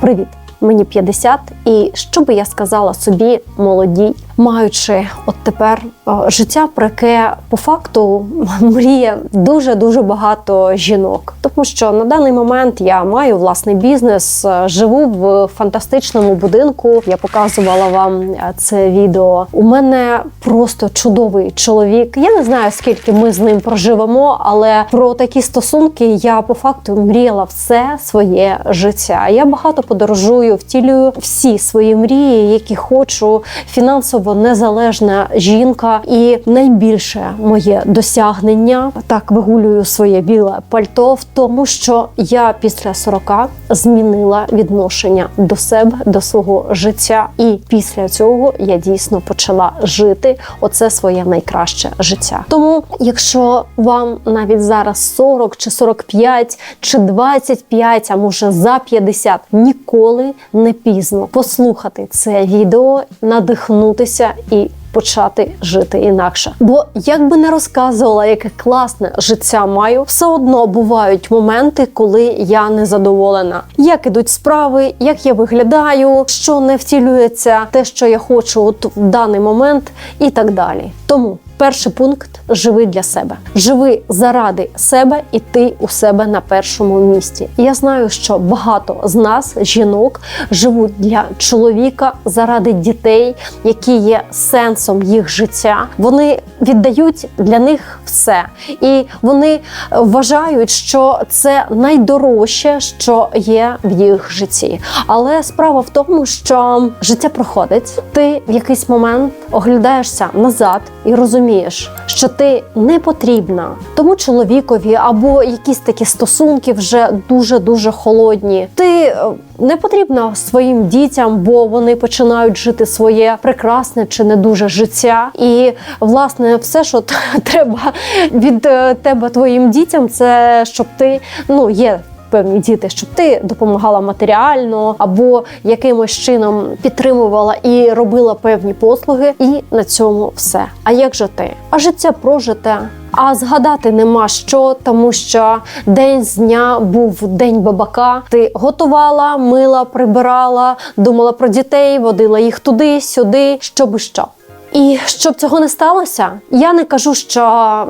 Привіт! Мені 50, і що би я сказала собі молодій, маючи от тепер е, життя, про яке по факту мріє дуже дуже багато жінок. Тому що на даний момент я маю власний бізнес, е, живу в фантастичному будинку. Я показувала вам е, це відео. У мене просто чудовий чоловік. Я не знаю скільки ми з ним проживемо, але про такі стосунки я по факту мріяла все своє життя. Я багато подорожую, втілюю всі свої мрії, які хочу. Фінансово незалежна жінка, і найбільше моє досягнення так вигулюю своє біле пальто в тому, що я після 40 змінила відношення до себе, до свого життя, і після цього я дійсно почала жити оце своє найкраще життя. Тому, якщо вам навіть зараз 40 чи 45 чи 25, а може за 50, ніколи не пізно послухати це відео, надихнутися і. Почати жити інакше, бо як би не розказувала, яке класне життя маю, все одно бувають моменти, коли я не задоволена. Як ідуть справи, як я виглядаю, що не втілюється, те, що я хочу от в даний момент, і так далі. Тому перший пункт живи для себе, живи заради себе, і ти у себе на першому місці. Я знаю, що багато з нас, жінок, живуть для чоловіка заради дітей, які є сенсом їх життя. Вони віддають для них все, і вони вважають, що це найдорожче, що є в їх житті. Але справа в тому, що життя проходить, ти в якийсь момент оглядаєшся назад і розумієш, що ти не потрібна тому чоловікові, або якісь такі стосунки вже дуже дуже холодні. Ти е, не потрібна своїм дітям, бо вони починають жити своє прекрасне чи не дуже життя. І власне все, що треба від е, тебе твоїм дітям, це щоб ти ну є. Певні діти, щоб ти допомагала матеріально або якимось чином підтримувала і робила певні послуги, і на цьому все. А як же ти? А життя прожите. А згадати нема що, тому що день з дня був день бабака. Ти готувала, мила, прибирала, думала про дітей, водила їх туди, сюди, щоб що. І щоб цього не сталося, я не кажу, що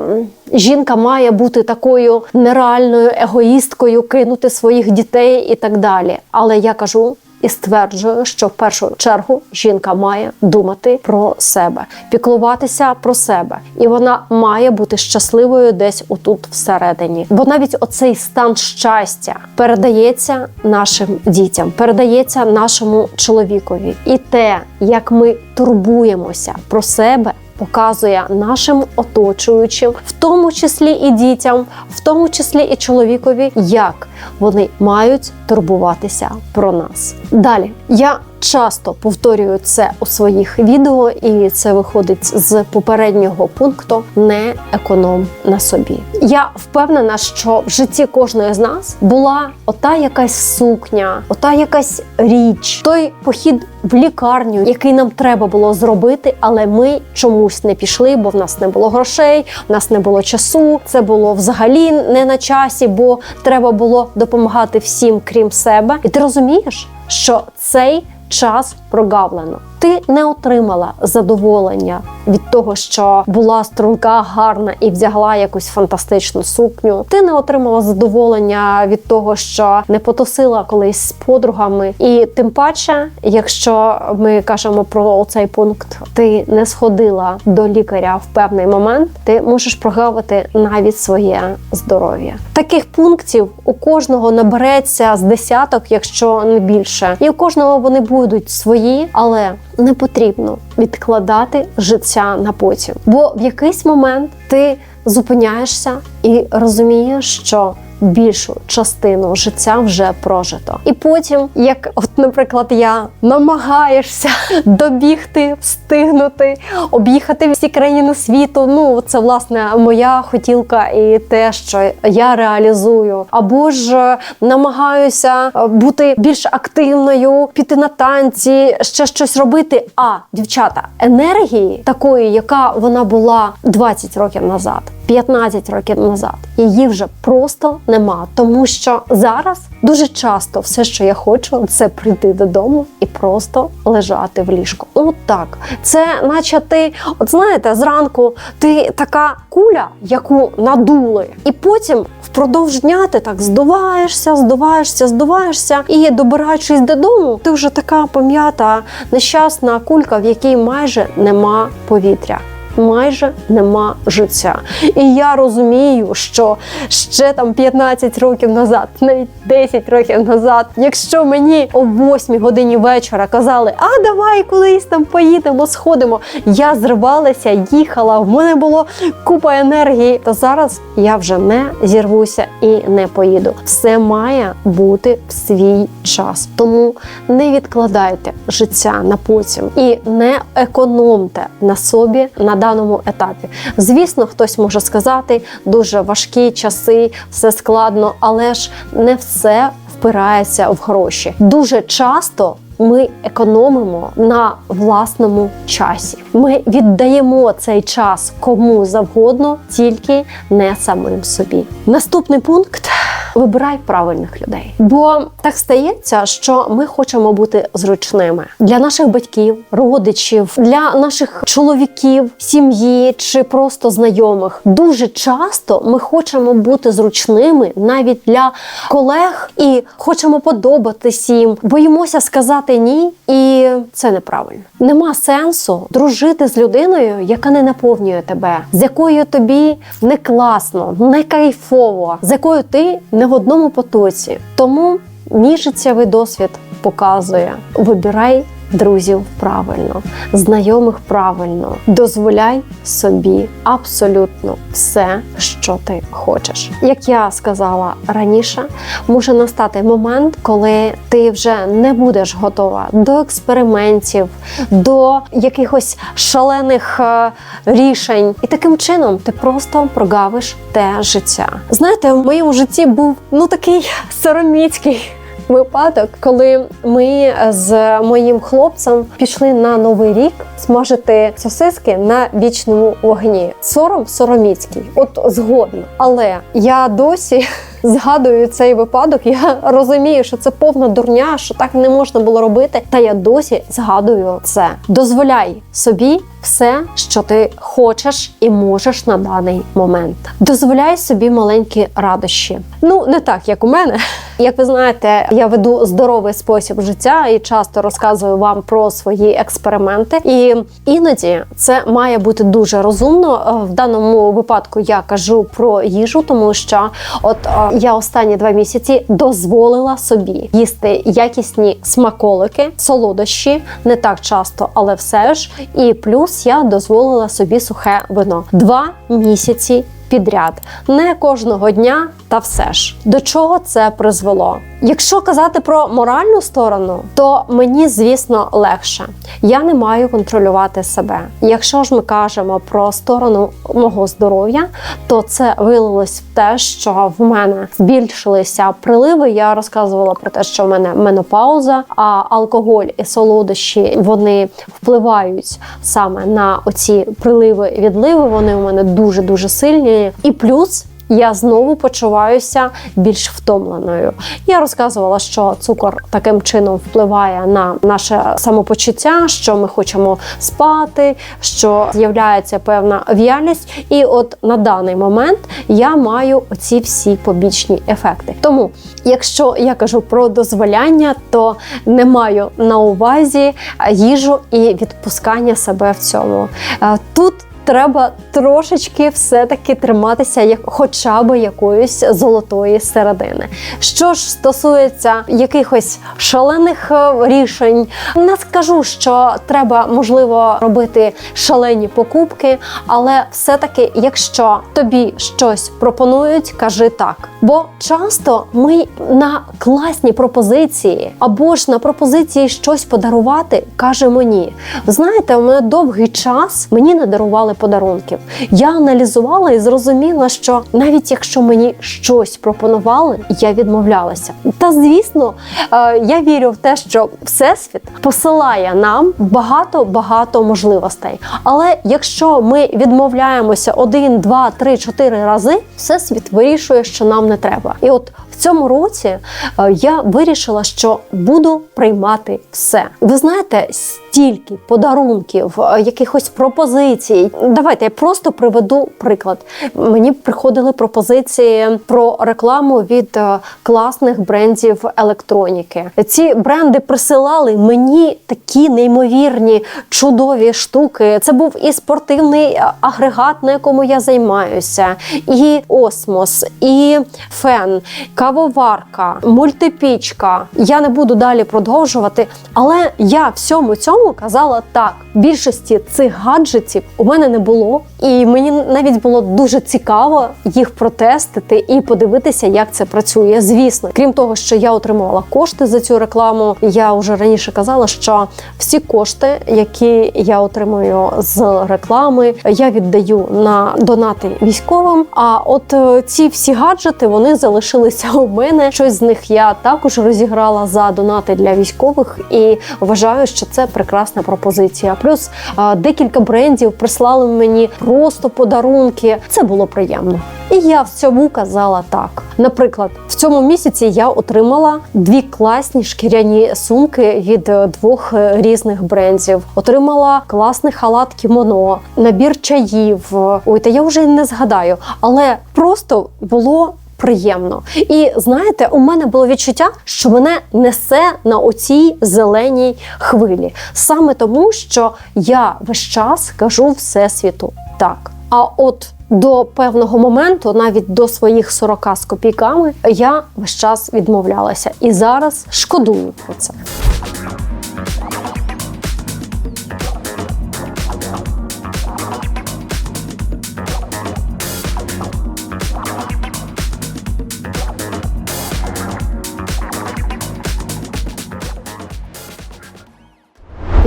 жінка має бути такою нереальною егоїсткою, кинути своїх дітей і так далі. Але я кажу. І стверджую, що в першу чергу жінка має думати про себе, піклуватися про себе, і вона має бути щасливою десь отут всередині. Бо навіть оцей стан щастя передається нашим дітям, передається нашому чоловікові, і те, як ми турбуємося про себе. Показує нашим оточуючим, в тому числі і дітям, в тому числі і чоловікові, як вони мають турбуватися про нас. Далі я часто повторюю це у своїх відео, і це виходить з попереднього пункту: не економ на собі. Я впевнена, що в житті кожної з нас була ота якась сукня, ота якась річ, той похід в лікарню, який нам треба було зробити, але ми чомусь не пішли, бо в нас не було грошей, в нас не було часу. Це було взагалі не на часі, бо треба було допомагати всім, крім себе. І ти розумієш, що цей час прогавлено. Ти не отримала задоволення від того, що була струнка, гарна і вдягла якусь фантастичну сукню. Ти не отримала задоволення від того, що не потусила колись з подругами. І тим паче, якщо ми кажемо про цей пункт, ти не сходила до лікаря в певний момент, ти можеш прогавити навіть своє здоров'я. Таких пунктів у кожного набереться з десяток, якщо не більше, і у кожного вони будуть свої, але не потрібно відкладати життя на потім. Бо в якийсь момент ти зупиняєшся і розумієш, що більшу частину життя вже прожито. І потім, як, от, наприклад, я намагаєшся добігти, встигнути, об'їхати всі країни світу. Ну, це власне моя хотілка і те, що я реалізую. Або ж намагаюся е, бути більш активною, піти на танці, ще щось робити. А дівчата, енергії такої, яка вона була 20 років назад. 15 років назад. Її вже просто нема, тому що зараз дуже часто все, що я хочу, це прийти додому і просто лежати в ліжку. От так. Це наче ти, от знаєте, зранку ти така куля, яку надули, і потім впродовж дня ти так здуваєшся, здуваєшся, здуваєшся, і добираючись додому, ти вже така пом'ята, нещасна кулька, в якій майже нема повітря. Майже нема життя. І я розумію, що ще там 15 років назад, навіть 10 років назад, якщо мені о 8 годині вечора казали, а давай кудись там поїдемо, сходимо, я зривалася, їхала, в мене було купа енергії. То зараз я вже не зірвуся і не поїду. Все має бути в свій час. Тому не відкладайте життя на потім і не економте на собі на даному етапі. Звісно, хтось може сказати дуже важкі часи, все складно, але ж не все впирається в гроші. Дуже часто. Ми економимо на власному часі. Ми віддаємо цей час кому завгодно, тільки не самим собі. Наступний пункт. Вибирай правильних людей, бо так стається, що ми хочемо бути зручними для наших батьків, родичів, для наших чоловіків, сім'ї чи просто знайомих. Дуже часто ми хочемо бути зручними навіть для колег і хочемо подобатись їм. Боїмося сказати ні, і це неправильно. Нема сенсу дружити з людиною, яка не наповнює тебе, з якою тобі не класно, не кайфово, з якою ти не в одному потоці. Тому мій життєвий досвід показує: вибирай друзів правильно, знайомих правильно, дозволяй собі абсолютно все, що ти хочеш. Як я сказала раніше, може настати момент, коли ти вже не будеш готова до експериментів, до якихось шалених е, рішень, і таким чином ти просто прогавиш те життя. Знаєте, в моєму житті був ну такий сороміцький випадок, коли ми з моїм хлопцем пішли на новий рік смажити сосиски на вічному вогні. Сором сороміцький, от згодно. Але я досі. Згадую цей випадок, я розумію, що це повна дурня, що так не можна було робити. Та я досі згадую це. Дозволяй собі все, що ти хочеш і можеш на даний момент. Дозволяй собі маленькі радощі. Ну не так, як у мене. Як ви знаєте, я веду здоровий спосіб життя і часто розказую вам про свої експерименти. І іноді це має бути дуже розумно. В даному випадку я кажу про їжу, тому що от я останні два місяці дозволила собі їсти якісні смаколики, солодощі не так часто, але все ж. І плюс я дозволила собі сухе вино два місяці. Підряд не кожного дня, та все ж до чого це призвело. Якщо казати про моральну сторону, то мені, звісно, легше. Я не маю контролювати себе. Якщо ж ми кажемо про сторону мого здоров'я, то це вилилось в те, що в мене збільшилися приливи. Я розказувала про те, що в мене менопауза, а алкоголь і солодощі вони впливають саме на оці приливи відливи. Вони у мене дуже дуже сильні, і плюс я знову почуваюся більш втомленою. Я розказувала, що цукор таким чином впливає на наше самопочуття, що ми хочемо спати, що з'являється певна в'ялість. І от на даний момент я маю оці всі побічні ефекти. Тому, якщо я кажу про дозволяння, то не маю на увазі їжу і відпускання себе в цьому. Е, Тут треба трошечки все-таки триматися як хоча б якоїсь золотої середини. Що ж стосується якихось шалених е, рішень, не скажу, що треба можливо робити шалені покупки, але все-таки, якщо тобі щось пропонують, кажи так. Бо часто ми на класні пропозиції або ж на пропозиції щось подарувати кажемо ні. Знаєте, у мене довгий час мені не дарували подарунків. Я аналізувала і зрозуміла, що навіть якщо мені щось пропонували, я відмовлялася. Та звісно, е, я вірю в те, що всесвіт посилає нам багато багато можливостей. Але якщо ми відмовляємося один, два, три, чотири рази, всесвіт вирішує, що нам не треба. І от цьому році е, я вирішила, що буду приймати все. Ви знаєте, стільки подарунків, е, якихось пропозицій. Давайте я просто приведу приклад. Мені приходили пропозиції про рекламу від е, класних брендів електроніки. Ці бренди присилали мені такі неймовірні чудові штуки. Це був і спортивний агрегат, на якому я займаюся, і осмос, і фен, кавоварка, мультипічка. Я не буду далі продовжувати, але я всьому цьому казала так. Більшості цих гаджетів у мене не було, і мені навіть було дуже цікаво їх протестити і подивитися, як це працює. Звісно, крім того, що я отримувала кошти за цю рекламу. Я вже раніше казала, що всі кошти, які я отримую з реклами, я віддаю на донати військовим. А от е, ці всі гаджети вони залишилися у мене. Щось з них я також розіграла за донати для військових і вважаю, що це прекрасна пропозиція. Плюс декілька брендів прислали мені просто подарунки. Це було приємно. І я в цьому казала так. Наприклад, в цьому місяці я отримала дві класні шкіряні сумки від е, двох е, різних брендів. Отримала класний халат кімоно, набір чаїв. Ой, та я вже не згадаю, але просто було. Приємно, і знаєте, у мене було відчуття, що мене несе на оцій зеленій хвилі, саме тому, що я весь час кажу всесвіту так. А от до певного моменту, навіть до своїх 40 з копійками, я весь час відмовлялася і зараз шкодую про це.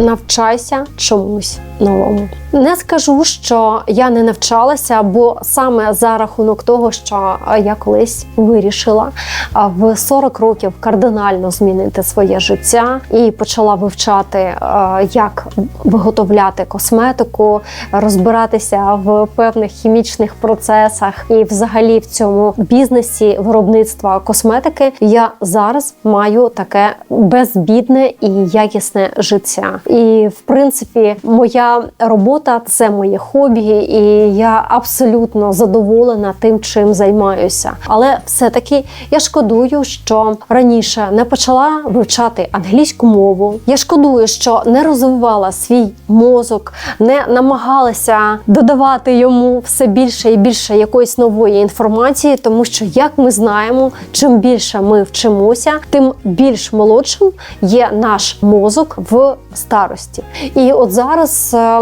Навчайся чомусь новому. Не скажу, що я не навчалася, бо саме за рахунок того, що я колись вирішила в 40 років кардинально змінити своє життя і почала вивчати, як виготовляти косметику, розбиратися в певних хімічних процесах і, взагалі, в цьому бізнесі виробництва косметики. Я зараз маю таке безбідне і якісне життя. І в принципі, моя робота це моє хобі, і я абсолютно задоволена тим, чим займаюся. Але все-таки я шкодую, що раніше не почала вивчати англійську мову. Я шкодую, що не розвивала свій мозок, не намагалася додавати йому все більше і більше якоїсь нової інформації, тому що, як ми знаємо, чим більше ми вчимося, тим більш молодшим є наш мозок в старості. І от зараз е,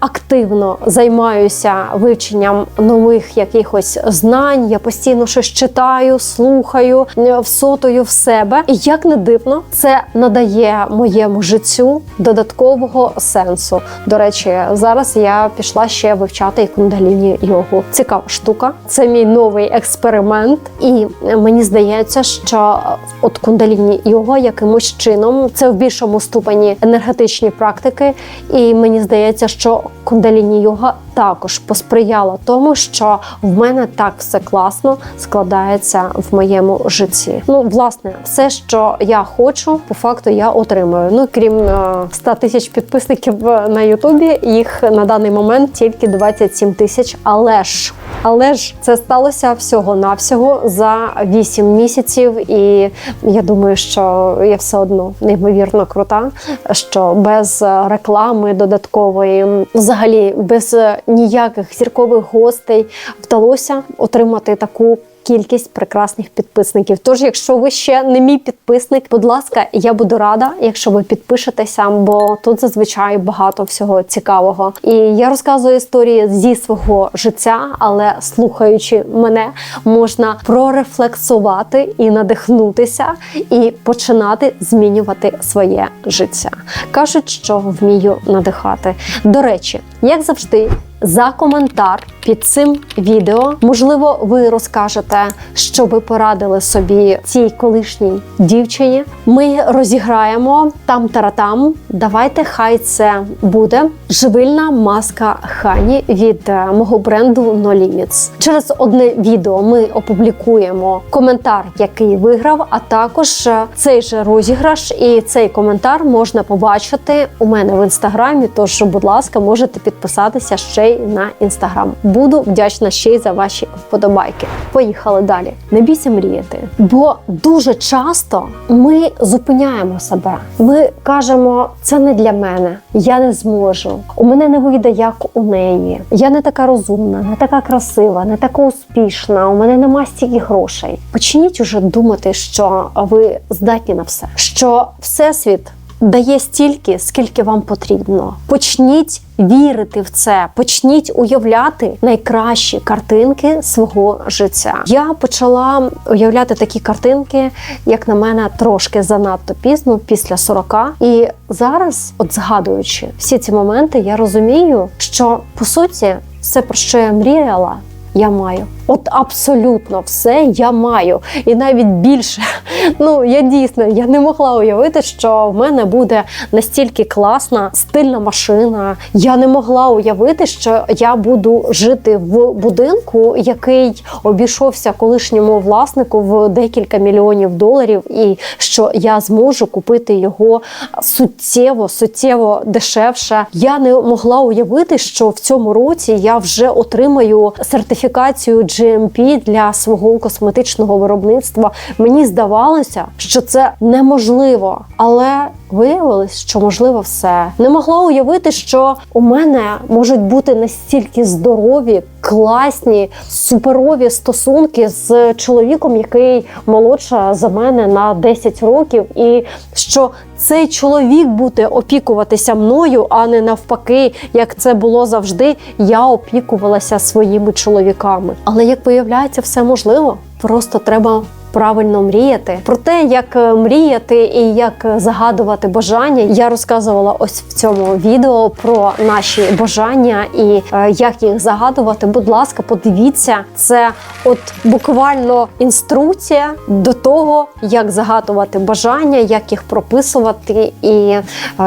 активно займаюся вивченням нових якихось знань. Я постійно щось читаю, слухаю, е, всотую в себе. І як не дивно, це надає моєму життю додаткового сенсу. До речі, зараз я пішла ще вивчати кундаліні йогу. Цікава штука. Це мій новий експеримент, і мені здається, що от кундаліні йога якимось чином це в більшому ступені енергетичні практики, і мені здається, що кундаліні йога також посприяла тому, що в мене так все класно складається в моєму житті. Ну, власне, все, що я хочу, по факту я отримую. Ну крім е, 100 тисяч підписників на Ютубі, їх на даний момент тільки 27 тисяч. Але ж але ж це сталося всього навсього за 8 місяців, і я думаю, що я все одно неймовірно крута, що без реклами додаткової, взагалі без ніяких зіркових гостей вдалося отримати таку кількість прекрасних підписників. Тож, якщо ви ще не мій підписник, будь ласка, я буду рада, якщо ви підпишетеся, бо тут зазвичай багато всього цікавого. І я розказую історії зі свого життя, але слухаючи мене, можна прорефлексувати і надихнутися, і починати змінювати своє життя. Кажуть, що вмію надихати. До речі, як завжди. За коментар під цим відео, можливо, ви розкажете, що ви порадили собі цій колишній дівчині. Ми розіграємо там таратам. Давайте, хай це буде живильна маска Хані від е, мого бренду No Limits. Через одне відео ми опублікуємо коментар, який виграв, а також е, цей же розіграш і цей коментар можна побачити у мене в інстаграмі. Тож, будь ласка, можете підписатися ще й на інстаграм. Буду вдячна ще й за ваші вподобайки. Поїхали далі. Не бійся мріяти, бо дуже часто ми зупиняємо себе. Ми кажемо, це не для мене, я не зможу. У мене не вийде як у неї. Я не така розумна, не така красива, не така успішна. У мене нема стільки грошей. Почніть уже думати, що ви здатні на все, що всесвіт дає стільки, скільки вам потрібно. Почніть вірити в це, почніть уявляти найкращі картинки свого життя. Я почала уявляти такі картинки, як на мене, трошки занадто пізно, після 40. І зараз, от згадуючи всі ці моменти, я розумію, що по суті все, про що я мріяла, я маю. От абсолютно все я маю, і навіть більше. Ну я дійсно я не могла уявити, що в мене буде настільки класна стильна машина. Я не могла уявити, що я буду жити в будинку, який обійшовся колишньому власнику в декілька мільйонів доларів, і що я зможу купити його суттєво, суттєво дешевше. Я не могла уявити, що в цьому році я вже отримаю сертифікацію GMP для свого косметичного виробництва. Мені здавалося, що це неможливо, але виявилось, що можливо все. Не могла уявити, що у мене можуть бути настільки здорові, класні, суперові стосунки з чоловіком, який молодша за мене на 10 років, і що цей чоловік буде опікуватися мною, а не навпаки, як це було завжди. Я опікувалася своїми чоловіками. Але як виявляється, все можливо. Просто треба правильно мріяти. Про те, як е, мріяти і як загадувати бажання, я розказувала ось в цьому відео про наші бажання і е, як їх загадувати. Будь ласка, подивіться, це от буквально інструкція до того, як загадувати бажання, як їх прописувати і е,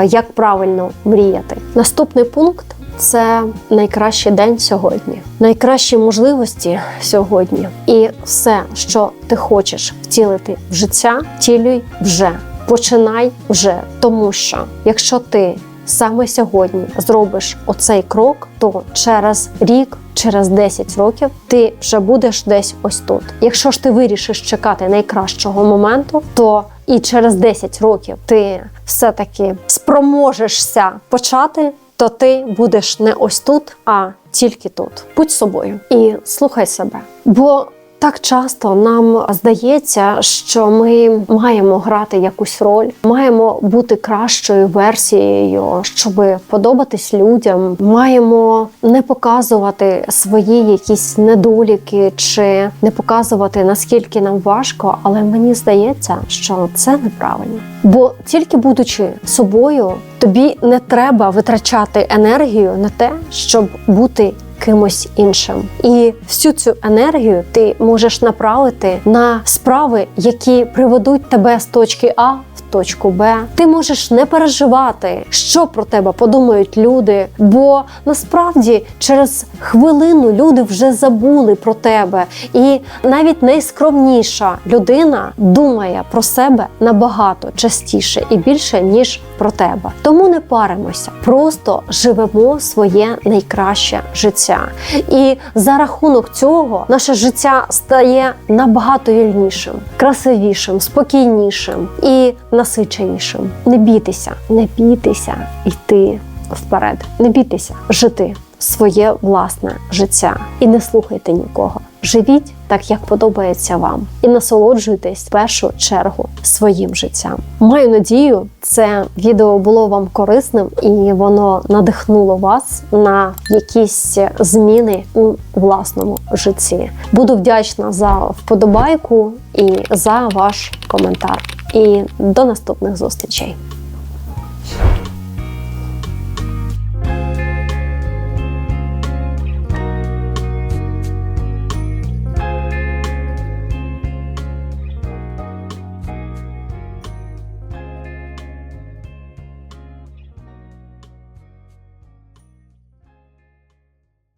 як правильно мріяти. Наступний пункт. Це найкращий день сьогодні, найкращі можливості сьогодні, і все, що ти хочеш втілити в життя, втілюй вже починай вже. Тому що якщо ти саме сьогодні зробиш оцей крок, то через рік. Через 10 років ти вже будеш десь ось тут. Якщо ж ти вирішиш чекати найкращого моменту, то і через 10 років ти все-таки спроможешся почати, то ти будеш не ось тут, а тільки тут. Будь собою і слухай себе. Бо так часто нам здається, що ми маємо грати якусь роль, маємо бути кращою версією, щоб подобатись людям. Маємо не показувати свої якісь недоліки чи не показувати наскільки нам важко, але мені здається, що це неправильно. Бо тільки будучи собою, тобі не треба витрачати енергію на те, щоб бути кимось іншим. І всю цю енергію ти можеш направити на справи, які приведуть тебе з точки А. Точку Б, ти можеш не переживати, що про тебе подумають люди, бо насправді через хвилину люди вже забули про тебе, і навіть найскромніша людина думає про себе набагато частіше і більше ніж про тебе. Тому не паримося, просто живемо своє найкраще життя. І за рахунок цього наше життя стає набагато вільнішим, красивішим, спокійнішим і насиченішим. Не бійтеся, не бійтеся йти вперед, не бійтеся жити своє власне життя і не слухайте нікого. Живіть так, як подобається вам, і насолоджуйтесь в першу чергу своїм життям. Маю надію, це відео було вам корисним і воно надихнуло вас на якісь зміни у власному житті. Буду вдячна за вподобайку і за ваш коментар. І до наступних зустрічей.